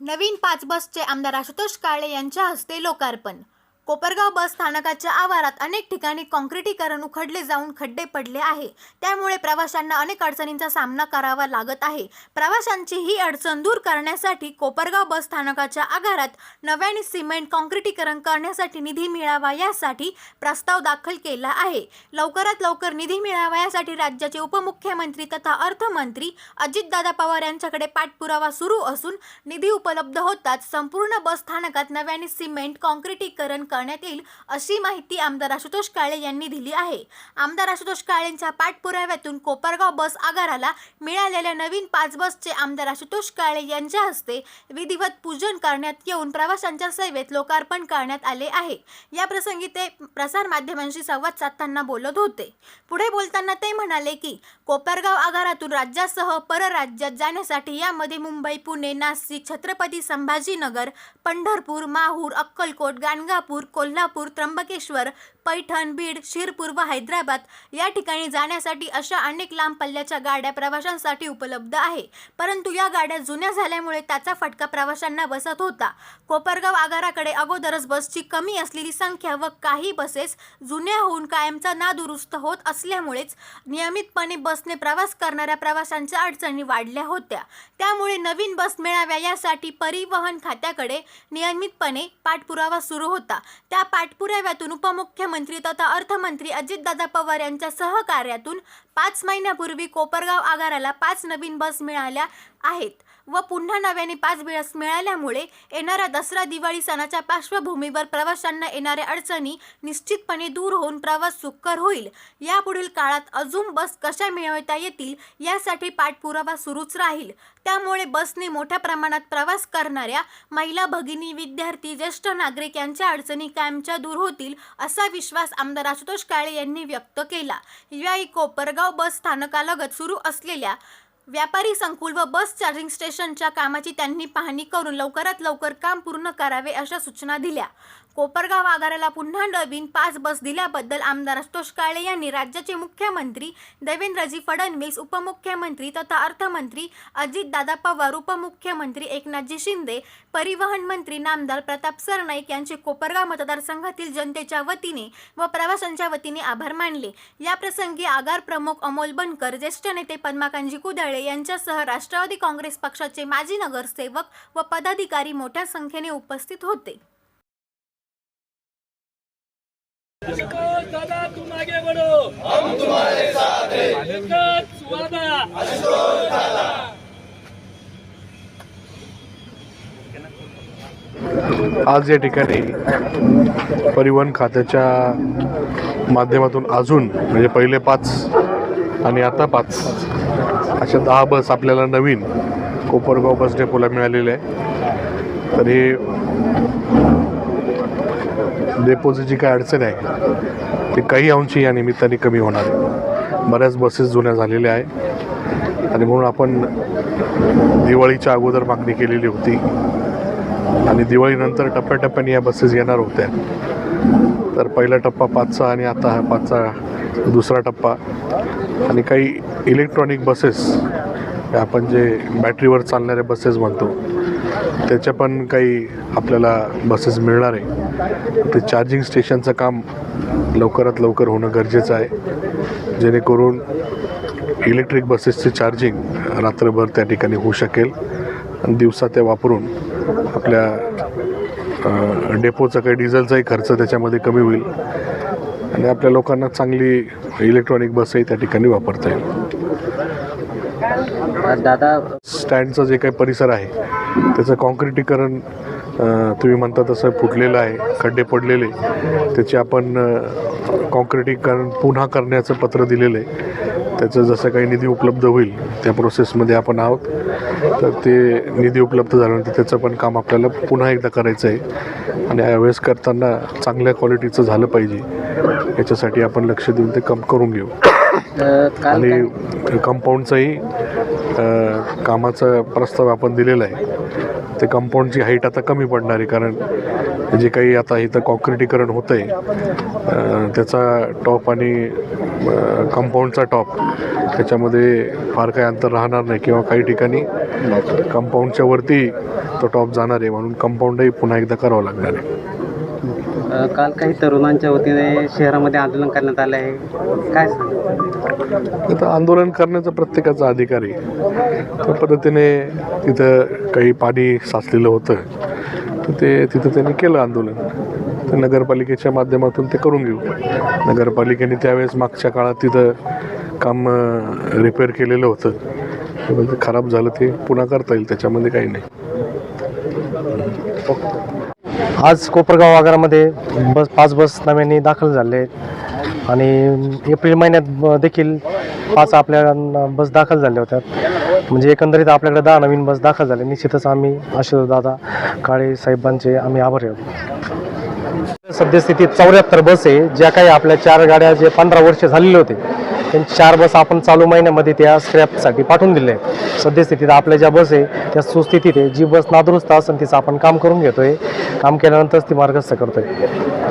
नवीन पाच बसचे आमदार आशुतोष काळे यांच्या हस्ते लोकार्पण. कोपरगाव बस स्थानकाच्या आवारात अनेक ठिकाणी काँक्रिटीकरण उखडले जाऊन खड्डे पडले आहे. त्यामुळे प्रवाशांना अनेक अडचणींचा सामना करावा लागत आहे. प्रवाशांची ही अडचण दूर करण्यासाठी कोपरगाव बस स्थानकाच्या आगारात नव्याने सिमेंट काँक्रिटीकरण करण्यासाठी निधी मिळावा यासाठी प्रस्ताव दाखल केला आहे. लवकरात लवकर निधी मिळावा यासाठी राज्याचे उपमुख्यमंत्री तथा अर्थमंत्री अजितदादा पवार यांच्याकडे पाठपुरावा सुरू असून निधी उपलब्ध होताच संपूर्ण बस स्थानकात नव्याने सिमेंट काँक्रिटीकरण करण्यात येईल अशी माहिती आमदार आशुतोष काळे यांनी दिली आहे. आमदार आशुतोष काळेंच्या पाठपुराव्यातून कोपरगाव बस आगाराला मिळालेल्या नवीन पाच बसचे आमदार आशुतोष काळे यांच्या हस्ते विधिवत पूजन करण्यात येऊन प्रवाशांच्या सेवेत लोकार्पण करण्यात आले आहे. या प्रसंगी ते प्रसार माध्यमांशी संवाद साधताना बोलत होते. पुढे बोलताना ते म्हणाले की कोपरगाव आगारातून राज्यासह परराज्यात जाण्यासाठी यामध्ये मुंबई पुणे नाशिक छत्रपती संभाजीनगर पंढरपूर माहूर अक्कलकोट गाणगापूर कोल्हापूर त्र्यंबकेश्वर पैठण बीड शिरपूर व हैदराबाद या ठिकाणी जाण्यासाठी अशा अनेक लांब पल्ल्याच्या गाड्या प्रवाशांसाठी उपलब्ध आहे. परंतु या गाड्या जुन्या झाल्यामुळे त्याचा फटका प्रवाशांना बसत होता. कोपरगाव आगाराकडे अगोदरच बसची कमी असलेली संख्या व काही बसेस जुन्या होऊन कायमचा नादुरुस्त होत असल्यामुळेच नियमितपणे बसने प्रवास करणाऱ्या प्रवाशांच्या अडचणी वाढल्या होत्या. त्यामुळे नवीन बस मिळाव्या यासाठी परिवहन खात्याकडे नियमितपणे पाठपुरावा सुरू होता. त्या पाठपुराव्यातून उपमुख्यमंत्री तथा अर्थमंत्री अजितदादा पवार यांच्या सहकार्यातून पाच महिन्यापूर्वी कोपरगाव आगाराला पाच नवीन बस मिळाल्या. आहेत व पुन्हा नव्याने पाच बस मिळाल्यामुळे येणाऱ्या दसरा दिवाळी सणाच्या पार्श्वभूमीवर प्रवाशांना येणाऱ्या अडचणी निश्चितपणे दूर होऊन प्रवास सुकर होईल. यापुढील काळात अजून बस कशा मिळवता येतील यासाठी पाठपुरावा सुरूच राहील. त्यामुळे बसने मोठ्या प्रमाणात प्रवास करणाऱ्या महिला भगिनी विद्यार्थी ज्येष्ठ नागरिक यांच्या अडचणी कायमच्या दूर होतील असा विश्वास आमदार आशुतोष काळे यांनी व्यक्त केला. याई कोपरगाव बस स्थानकालगत सुरू असलेल्या व्यापारी संकुल व बस चार्जिंग स्टेशनच्या कामाची त्यांनी पाहणी करून लवकरात लवकर काम पूर्ण करावे अशा सूचना दिल्या. कोपरगाव आगाराला पुन्हा नवीन पाच बस दिल्याबद्दल आमदार आशुतोष काळे यांनी राज्याचे मुख्यमंत्री देवेंद्रजी फडणवीस उपमुख्यमंत्री तथा अर्थमंत्री अजितदादा पवार उपमुख्यमंत्री एकनाथजी शिंदे परिवहन मंत्री नामदार प्रताप सरनाईक यांचे कोपरगाव मतदारसंघातील जनतेच्या वतीने व प्रवाशांच्या वतीने आभार मानले. या प्रसंगी आगार प्रमुख अमोल बनकर ज्येष्ठ नेते पद्माकांजी कुदळे यांच्यासह राष्ट्रवादी काँग्रेस पक्षाचे माजी नगरसेवक व पदाधिकारी मोठ्या संख्येने उपस्थित होते. आज या ठिकाणी परिवहन खात्याच्या माध्यमातून अजून म्हणजे पहिले पाच आणि आता पाच अशा दहा बस आपल्याला नवीन कोपरगाव बस डेपोला मिळालेले आहे. तर हे डेपोची जी काय अडचण आहे ती काही अंशी या निमित्ताने कमी होणार आहे. बऱ्याच बसेस जुन्या झालेल्या आहे आणि म्हणून आपण दिवाळीच्या अगोदर मागणी केलेली होती. आणि दिवाळीनंतर टप्प्याटप्प्याने या बसेस येणार होत्या. तर पहिला टप्पा पाचचा आणि आता हा पाचचा दुसरा टप्पा. आणि काही इलेक्ट्रॉनिक बसेस या आपण जे बॅटरीवर चालणाऱ्या बसेस म्हणतो त्याच्या पण काही आपल्याला बसेस मिळणार आहे. ते चार्जिंग स्टेशनचं काम लवकरात लवकर होणं गरजेचं आहे. जेणेकरून इलेक्ट्रिक बसेसचे चार्जिंग रात्रभर त्या ठिकाणी होऊ शकेल आणि दिवसा त्या वापरून आपल्या डेपोचा काही डिझेलचाही खर्च त्याच्यामध्ये कमी होईल. आणि आपल्या लोकांना चांगली इलेक्ट्रॉनिक बसही त्या ठिकाणी वापरता येईल. दादा स्टँडचा जे काही परिसर आहे त्याचं कॉन्क्रिटीकरण तुम्ही म्हणता तसं फुटलेलं आहे खड्डे पडलेले त्याचे आपण कॉन्क्रिटीकरण पुन्हा करण्याचं पत्र दिलेलं आहे. त्याचं जसं काही निधी उपलब्ध होईल त्या प्रोसेसमध्ये आपण आहोत. तर ते निधी उपलब्ध झाल्यानंतर त्याचं पण काम आपल्याला पुन्हा एकदा करायचं आहे आणि यावेळेस करताना चांगल्या क्वालिटीचं झालं पाहिजे. याच्यासाठी आपण लक्ष देऊन ते कम करून घेऊ. आणि कंपाऊंडचाही कामाचा प्रस्ताव आपण दिलेला आहे. ते कंपाऊंडची हाईट आता कमी पडणार आहे कारण जे काही आता इथं कॉन्क्रिटीकरण होतं आहे त्याचा टॉप आणि कंपाऊंडचा टॉप. त्याच्यामध्ये फार काही अंतर राहणार नाही किंवा काही ठिकाणी कंपाऊंडच्या वरती तो टॉप जाणार आहे म्हणून कंपाऊंडही पुन्हा एकदा करावं लागणार आहे. काल काही तरुणांच्या वतीने शहरामध्ये आंदोलन करण्यात आलं आहे. काय सांगा आंदोलन करण्याचा प्रत्येकाचा अधिकार आहे. त्या पद्धतीने तिथं काही पाणी साचलेलं होतं. तर ते तिथं त्यांनी केलं आंदोलन. तर नगरपालिकेच्या माध्यमातून ते करून घेऊ. नगरपालिकेने त्यावेळेस मागच्या काळात तिथं काम रिपेअर केलेलं होतं. खराब झालं ते पुन्हा करता येईल त्याच्यामध्ये काही नाही. आज कोपरगाव आगारामध्ये बस पाच बस नव्याने दाखल झाले आहेत. आणि एप्रिल महिन्यात देखील पाच आपल्या बस दाखल झाल्या होत्या. म्हणजे एकंदरीत आपल्याकडे दहा नवीन बस दाखल झाले. निश्चितच आम्ही दादा काळे साहेबांचे आम्ही आभारी आहोत. सद्यस्थितीत चौऱ्याहत्तर बस आहे. ज्या काही आपल्या चार गाड्या जे पंधरा वर्ष झालेले होते त्यांची चार बस आपण चालू महिन्यामध्ये त्या स्क्रॅपसाठी पाठवून दिल्या आहेत. सद्यस्थितीत आपल्या ज्या बस आहे त्या सुस्थितीत आहे. जी बस नादुरुस्त असेल तिचं आपण काम करून घेतोय. काम केल्यानंतरच ती मार्गस्थ करतोय.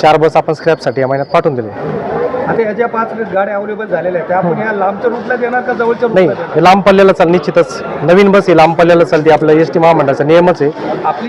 चार बस आपण स्क्रॅपसाठी या महिन्यात पाठवून दिले. आता ह्या ज्या पाच गाड्या अवेलेबल झालेल्या आहेत त्या आपण या लांबच्या रूटला देणार का जवळच्या नाही हे लांब पल्ल्याला चाल निश्चितच. नवीन बस ही लांब पल्ल्याला चालते. आपल्या एस टी महामंडळाचा नियमच आहे. आपली